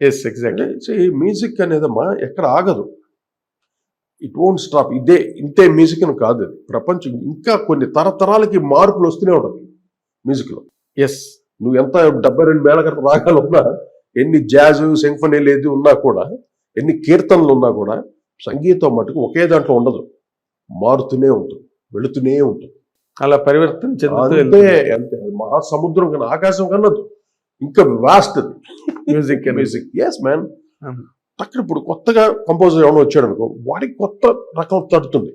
Yes exactly music అనేదమ్మా ఎక్కడ ఆగదు. ఇట్ ఓంట్ స్టాప్ ఇదే ఇంతే మ్యూజిక్ అని కాదు ప్రపంచం ఇంకా కొన్ని తరతరాలకి మార్పులు వస్తూనే ఉంటుంది మ్యూజిక్లో. ఎస్ నువ్వు ఎంత డెబ్బై రెండు మేళకర రాగాలు ఉన్నా ఎన్ని జాజ్ సింఫనీలు ఏది ఉన్నా కూడా ఎన్ని కీర్తనలు ఉన్నా కూడా సంగీతం మటుకు ఒకే దాంట్లో ఉండదు. మారుతూనే ఉంటుంది వెళుతూనే ఉంటుంది. అలా పరివర్తన చెందుతూ అంతే. అంతే. మహాసముద్రం కన్నా ఆకాశం కన్నా ఇంకా vast music. Music yes man. అక్కడ ఇప్పుడు కొత్తగా కంపోజర్ ఎవరైనా వచ్చాడు అనుకో వాడికి కొత్త రకం తడుతుంది.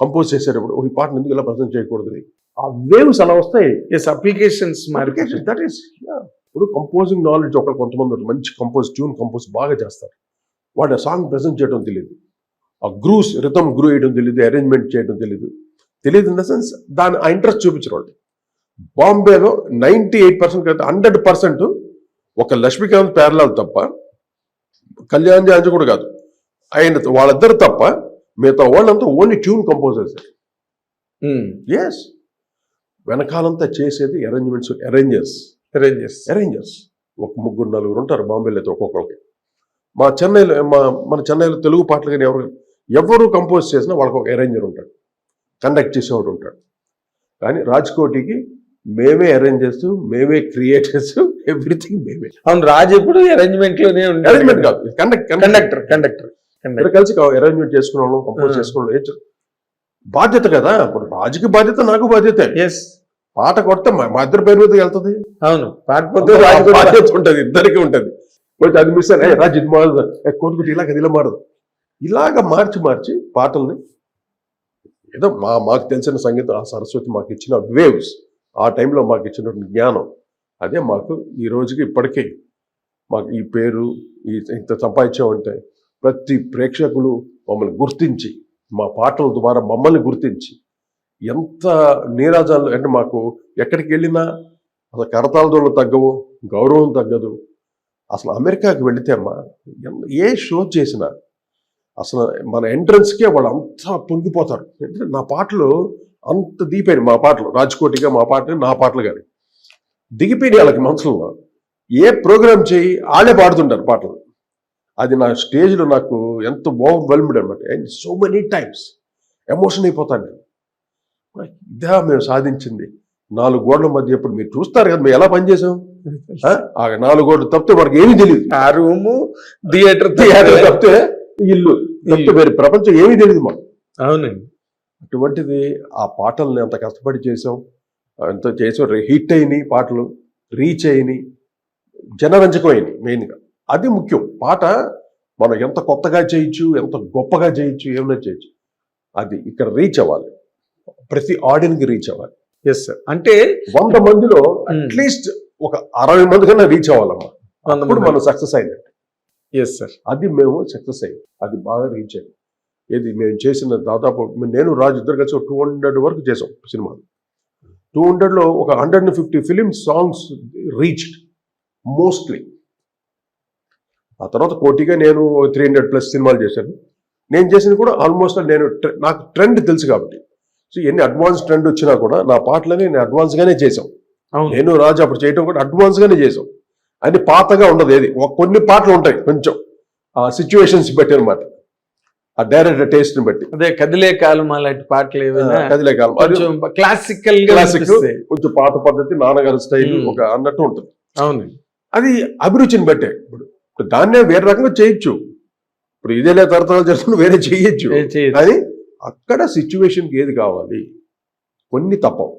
కంపోజ్ చేసేటప్పుడు "ఓ, ఈ పాటను ఎందుకు ఇలా ప్రజెంట్ చేయకూడదు ఆ వేవ్స్ అలా వస్తాయి. ఎస్ అప్లికేషన్స్ దట్ ఈస్ ఇప్పుడు కంపోజింగ్ నాలెడ్జ్ ఒక కొంతమంది. మంచి కంపోజ్ ట్యూన్ కంపోజ్ బాగా చేస్తారు. వాడు ఆ సాంగ్ ప్రజెంట్ చేయడం తెలియదు ఆ గ్రూస్ రిథమ్ గ్రూ వేయడం తెలియదు అరేంజ్మెంట్ చేయడం తెలియదు తెలియదు ఇన్ ద సెన్స్ దాని ఆ ఇంట్రెస్ట్ చూపించరు వాళ్ళు బాంబేలో నైంటీ ఎయిట్ పర్సెంట్ కదా హండ్రెడ్ పర్సెంట్ ఒక లక్ష్మీకాంత్ పేర్లాల్ తప్ప కళ్యాణ్ జాంజ కూడా కాదు. ఆయన వాళ్ళిద్దరు తప్ప మిగతా వాళ్ళంతా only tune composers. Hmm. Yes వెనకాలంతా చేసేది అరేంజ్మెంట్స్ అరేంజర్స్ అరేంజెస్ అరేంజర్స్ ఒక ముగ్గురు నలుగురు ఉంటారు బాంబేలో అయితే ఒక్కొక్కరికి. మా చెన్నైలో మా మన చెన్నైలో తెలుగు పాటలు కానీ ఎవరు ఎవరు కంపోజ్ చేసినా వాళ్ళకి ఒక అరేంజర్ ఉంటాడు. కండక్ట్ చేసేవాడు ఉంటాడు. కానీ రాజ్కోటికి మేమే అరేంజ్ చేస్తూ మేమే క్రియేటర్స్ ఎవ్రీథింగ్ మేమే. అవును రాజు ఎప్పుడు అరేంజ్మెంట్లోనే అరేంజ్మెంట్ కాదు. కండక్ట్ కండక్టర్ కండక్టర్ ఇద్దరు కలిసి అరేంజ్మెంట్ చేసుకునే వాళ్ళం కంపోజ్. చేసుకునే బాధ్యత కదా. ఇప్పుడు రాజుకి బాధ్యత నాకు బాధ్యత. ఎస్ పాట కొడితే మా ఇద్దరి పేరు మీద వెళ్తుంది. అవును కూడా- బాధ్యత ఉంటది ఇద్దరికి ఉంటది. కొంచెం అది మిస్ అయ్యి రాజు ఇది మారదు కొడుకుటి ఇలాగ ఇలా మారదు. ఇలాగ మార్చి మార్చి పాటల్ని ఏదో మా మాకు తెలిసిన సంగీతం ఆ సరస్వతి మాకు ఇచ్చిన వేవ్స్ ఆ టైంలో మాకు ఇచ్చినటువంటి జ్ఞానం అదే మాకు ఈ రోజుకి ఇప్పటికీ. మాకు ఈ పేరు ఈ ఇంత సంపాదించామంటే ప్రతి ప్రేక్షకులు మమ్మల్ని గుర్తించి మా పాటల ద్వారా మమ్మల్ని గుర్తించి ఎంత నీరాజాలు అంటే మాకు ఎక్కడికి వెళ్ళినా అసలు కరతాళదోళ్ళు తగ్గవు గౌరవం తగ్గదు. అసలు అమెరికాకి వెళితే అమ్మా ఏ షో చేసినా అసలు మన ఎంట్రన్స్కే వాళ్ళు అంతా పొంగిపోతారు. నా పాటలు అంత దీపాయి మా పాటలు. రాజ్కోటిగా మా పాటలు నా పాటలు కానీ. దిగిపోయినాయి వాళ్ళకి మనసులో ఏ ప్రోగ్రామ్ చేయి వాళ్ళే పాడుతుంటారు పాటలు. అది నా స్టేజ్లో నాకు ఎంత ఓవర్వెల్మ్డ్ అనమాట and so many times emotion అయిపోతాను నేను. ఇదా మేము సాధించింది. నాలుగు గోడల మధ్య ఇప్పుడు మీరు చూస్తారు కదా మేము ఎలా పనిచేసాం? ఆ? నాలుగు గోడలు తప్పితే మనకి ఏమీ తెలియదు ఆ రూము థియేటర్ థియేటర్ తప్పితే ఇల్లు తప్పితే వేరే ప్రపంచం ఏమీ తెలియదు మాకు. అవునండి. అటువంటిది ఆ పాటల్ని అంత కష్టపడి చేసాం ఎంత చేసాం హిట్ అయినాయి పాటలు రీచ్ అయినాయి జనరంజకం అయినాయి మెయిన్గా. అది ముఖ్యం. పాట మనం ఎంత కొత్తగా చేయొచ్చు ఎంత గొప్పగా చేయొచ్చు ఏమైనా చేయొచ్చు. అది ఇక్కడ రీచ్ అవ్వాలి. ప్రతి ఆడియన్కి రీచ్ అవ్వాలి. ఎస్ సార్ అంటే వంద మందిలో Hmm. అట్లీస్ట్ ఒక అరవై మంది కన్నా రీచ్ అవ్వాలమ్మా. అప్పుడు మనం సక్సెస్ అయినట్టు. ఎస్ సార్ అది మేము సక్సెస్ అయ్యాం. అది బాగా రీచ్ అయ్యింది ఏది మేము చేసిన దాదాపు నేను రాజు ఇద్దరు కలిసి టూ హండ్రెడ్ వరకు చేసాం సినిమాలు. టూ హండ్రెడ్లో ఒక hundred and fifty film songs reached mostly. ఆ తర్వాత కోటిగా నేను త్రీ హండ్రెడ్ ప్లస్ సినిమాలు చేశాను. నేను చేసింది కూడా ఆల్మోస్ట్ నేను నాకు ట్రెండ్ తెలుసు కాబట్టి. సో ఎన్ని అడ్వాన్స్ ట్రెండ్ వచ్చినా కూడా నా పాటలని నేను అడ్వాన్స్గానే చేసాం నేను రాజు అప్పుడు చేయటం కూడా అడ్వాన్స్ గానే చేసాం అది పాతగా ఉండదు ఏది. ఒక కొన్ని పాటలు ఉంటాయి కొంచెం ఆ సిచ్యువేషన్స్ బట్టి అనమాట ఆ డైరెక్ట్ టేస్ట్ని బట్టి. అదే కదిలే కాలం అలాంటి పాటలు ఏమైనా కదిలే కాలం. కొంచెం క్లాసికల్ క్లాసిక్. కొంచెం పాత పద్ధతి నాన్నగారి స్టైల్. ఒక అన్నట్టు ఉంటుంది. అవునండి అది అభిరుచిని బట్టే. ఇప్పుడు దాన్నే వేరే రకంగా చేయొచ్చు. ఇప్పుడు ఇదేలే తరతరాలు చేస్తున్న వేరే చేయొచ్చు. కానీ అక్కడ సిచ్యువేషన్కి ఏది కావాలి? కొన్ని తప్పవు.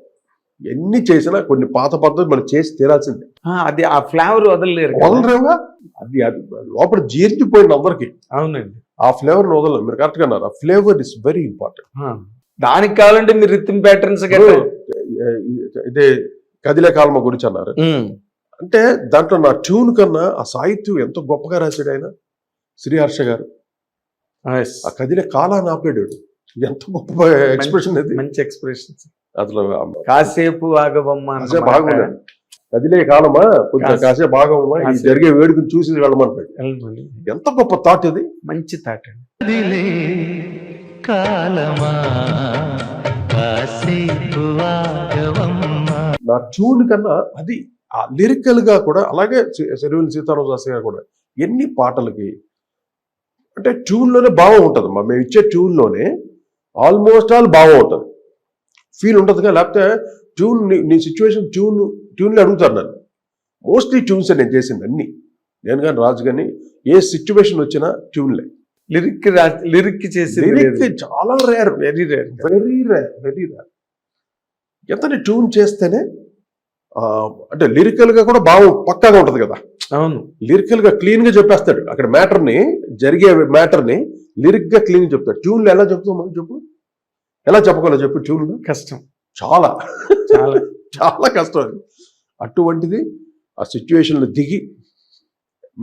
ఎన్ని చేసినా కొన్ని పాత పద్ధతి మనం చేసి తీరాల్సిందే. అది ఆ ఫ్లేవర్ వదలలేరు కదా. వదలరేవా అది అది లోపల జీర్ణిపోయిన అందరికి. అవునండి. ఆ ఫ్లేవర్ వదలరు మీరు కరెక్ట్గా అన్నారు. ఆ ఫ్లేవర్ ఇస్ వెరీ ఇంపార్టెంట్. దానికి కావాలంటే మీరు రిథమ్ ప్యాటర్న్స్ ఇదే కదిలే కాలమ గురించి అన్నారు. అంటే దాంట్లో నా ట్యూన్ కన్నా ఆ సాహిత్యం ఎంత గొప్పగా రాశాడు ఆయన? శ్రీహర్ష గారు. Yes. ఆ కదిలే కాలాన్ని ఆపాడు. ఎంత గొప్ప ఎక్స్ప్రెషన్ అది. మంచి ఎక్స్ప్రెషన్స్ అసలు కాసేపు ఆగవమ్మ అన్న కాసేపు మాట. బాగున్నాడు కదిలే కాలమా? కొంచెం కాసే- ఈ కాసేపు. జరిగే వేడుకను చూసి వెళ్ళమంటాడు. ఎంత గొప్ప థాట్ ఇది? మంచి కదిలే కాలమా? ఆగవమ్మా. నా ట్యూన్ కన్నా అది ఆ లిరికల్గా కూడా అలాగే సిరివెల్ సీతారామ శాస్త్రి గారు కూడా ఎన్ని పాటలకి అంటే ట్యూన్లోనే భావం ఉంటుంది మా మేము ఇచ్చే ట్యూన్లోనే ఆల్మోస్ట్ ఆల్ భావం ఉంటుంది. ఫీల్ ఉంటుందిగా లేకపోతే ట్యూన్ నీ- నీ సిచ్యువేషన్ ట్యూన్ ట్యూన్లో అడుగుతారు నన్ను. మోస్ట్లీ ట్యూన్స్ నేను చేసింది అన్ని. నేను కానీ రాజు కానీ ఏ సిచ్యువేషన్ వచ్చినా ట్యూన్లే. లిరిక్ లిరిక్ చేసి లిరిక్ చాలా rare very rare very rare very rare ఎంతని ట్యూన్ చేస్తేనే అంటే లిరికల్గా కూడా భావం పక్కాగా ఉంటది కదా. అవును. లిరికల్గా క్లీన్గా చెప్పేస్తాడు. అక్కడ మ్యాటర్ని జరిగే మ్యాటర్ని లిరిక్గా క్లీన్ చెప్తాడు ట్యూన్లు ఎలా చెప్తావు మనం చెప్పు? ఎలా చెప్పగలవు చెప్పు ట్యూన్ కష్టం. చాలా. చాలా. చాలా కష్టం అది. అటువంటిది ఆ సిచ్యువేషన్లో దిగి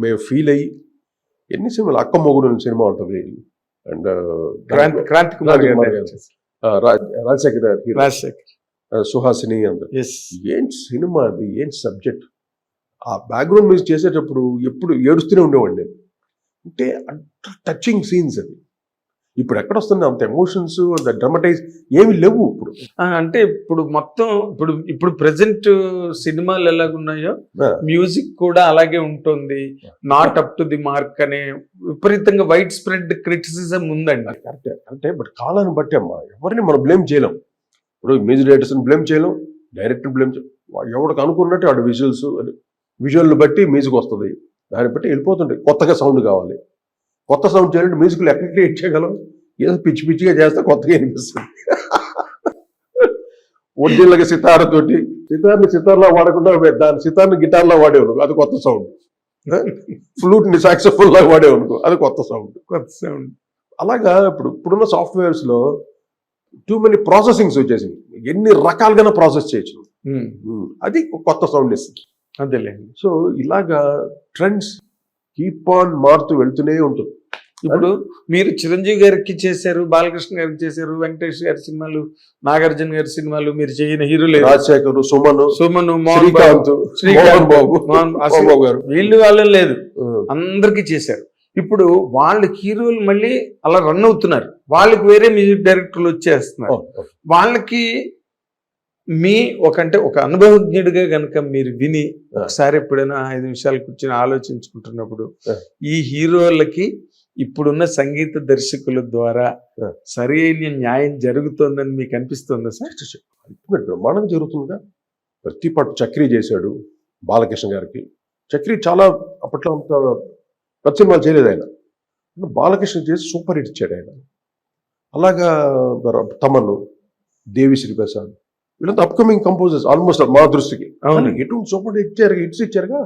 మేము ఫీల్ అయ్యి ఎన్ని సినిమాలు అక్క మొగుడు సినిమా ఉంటుంది అండ్ క్రాంతి కుమార్. రాజశేఖర్. రాజశేఖర్. సుహాసిని అంత ఎస్ ఏంటి సినిమా అది? ఏంటి సబ్జెక్ట్? ఆ బ్యాక్గ్రౌండ్ మ్యూజిక్ చేసేటప్పుడు ఎప్పుడు ఏడుస్తూనే ఉండేవాడిని అంటే అంత టచింగ్ సీన్స్ అది ఇప్పుడు ఎక్కడ వస్తుంది అంత ఎమోషన్స్ అంత డ్రమటైజ్ ఏమి లేవు ఇప్పుడు. అంటే ఇప్పుడు మొత్తం ఇప్పుడు ఇప్పుడు ప్రెసెంట్ సినిమాలు ఎలాగున్నాయో. మ్యూజిక్ కూడా అలాగే ఉంటుంది. Not up to the mark అనే విపరీతంగా వైడ్ స్ప్రెడ్ క్రిటిసిజం ఉందండి. కరెక్టే కరెక్టే. బట్ కాలాన్ని బట్టి అమ్మా ఎవరిని మనం బ్లేమ్ చేయలేం. ఇప్పుడు మ్యూజిక్ డైరెక్టర్స్ని బ్లేమ్ చేయలేం డైరెక్టర్ బ్లేమ్ ఎవరికి అనుకున్నట్టు వాడు విజువల్స్ విజువల్ బట్టి మ్యూజిక్ వస్తుంది. దాన్ని బట్టి వెళ్ళిపోతుంటాయి. కొత్తగా సౌండ్ కావాలి. కొత్త సౌండ్ చేయాలంటే మ్యూజిక్లు ఎక్కడ క్రియేట్ చేయగలం ఏదో పిచ్చి పిచ్చిగా చేస్తే కొత్తగా అనిపిస్తుంది. ఒరిజినల్గా సితార తోటి సితార్ని సితార్లా వాడకుండా దాని సితార్ని గిటార్లా వాడేవనుకో అది కొత్త సౌండ్. ఫ్లూట్ని సాక్సఫుల్ లా వాడేవనుకో అది కొత్త సౌండ్. కొత్త సౌండ్. అలాగా ఇప్పుడు ఇప్పుడున్న సాఫ్ట్వేర్స్లో టూ మెనీ ప్రాసెసింగ్స్ వచ్చేసింది ఎన్ని రకాలుగా ప్రాసెస్ చేయొచ్చు. అది కొత్త సౌండ్ ఇస్తుంది. అదేలేండి సో ఇలాగా ట్రెండ్స్ కీప్ ఆన్ మారుతూ వెళ్తూనే ఉంటుంది. ఇప్పుడు మీరు చిరంజీవి గారికి చేశారు బాలకృష్ణ గారికి చేశారు వెంకటేష్ గారి సినిమాలు నాగార్జున గారి సినిమాలు మీరు చేయని హీరోలు రాజశేఖర్ సుమన్ సుమన్ మోహన్ బాబు, శ్రీకాంత్ బాబు బాబు గారు. వీళ్ళు వాళ్ళని లేదు. అందరికి చేశారు. ఇప్పుడు వాళ్ళ హీరోలు మళ్ళీ అలా రన్ అవుతున్నారు. వాళ్ళకి వేరే మ్యూజిక్ డైరెక్టర్లు వచ్చేస్తున్నారు. వాళ్ళకి మీ ఒక అంటే ఒక అనుభవజ్ఞుడిగా గనక మీరు విని. ఒకసారి ఎప్పుడైనా ఐదు నిమిషాలు కూర్చొని ఆలోచించుకుంటున్నప్పుడు. ఈ హీరోలకి ఇప్పుడున్న సంగీత దర్శకుల ద్వారా ఆ. సరైన న్యాయం జరుగుతోందని మీకు అనిపిస్తుందా సార్? అల్టిమేట్ బ్రహ్మాండంగా జరుగుతుందిగా. ప్రతి పట్టు చక్రి చేశాడు బాలకృష్ణ గారికి. చక్రి చాలా అప్పట్లో అంత పెద్ద సినిమాలు చేయలేదు ఆయన. బాలకృష్ణ చేసి సూపర్ హిట్ ఇచ్చాడు ఆయన. అలాగా తమను దేవిశ్రీ ప్రసాద్ వీళ్ళంతా అప్కమింగ్ కంపోజర్స్ ఆల్మోస్ట్ మా దృష్టికి అవును ఎటువంటి సూపర్ హిట్ ఇచ్చారు హిట్స్ ఇచ్చారుగా.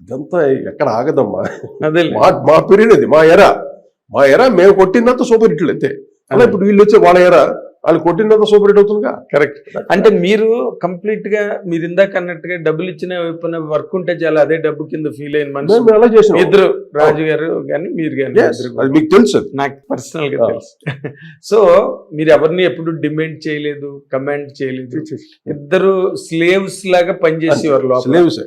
అదంతా ఎక్కడ ఆగదమ్మా. అదే మా మా పీరియడ్ అది మా ఎరా మా ఎరా మేము కొట్టినంత సూపర్ హిట్లు అంతే. అలా ఇప్పుడు వీళ్ళు వచ్చే వాళ్ళ ఎరా వాళ్ళు కొట్టినంత సూపర్ హిట్ అవుతుందిగా? కరెక్ట్ అంటే మీరు కంప్లీట్గా మీరు ఇందాక అన్నట్టుగా డబ్బులు ఇచ్చిన వైపున వర్క్ ఉంటే చాలా అదే డబ్బు కింద ఫీల్ అయిన మనిషి. అలా చేసినాం. ఇద్దరు రాజు గారు కానీ మీరు కానీ అది మీకు తెలుసు. నాకు పర్సనల్గా. తెలుసు. సో మీరు ఎవరిని ఎప్పుడు డిమాండ్ చేయలేదు కమాండ్ చేయలేదు. ఇద్దరు స్లేవ్స్ లాగా పనిచేసేవారు లోపల. ఏ.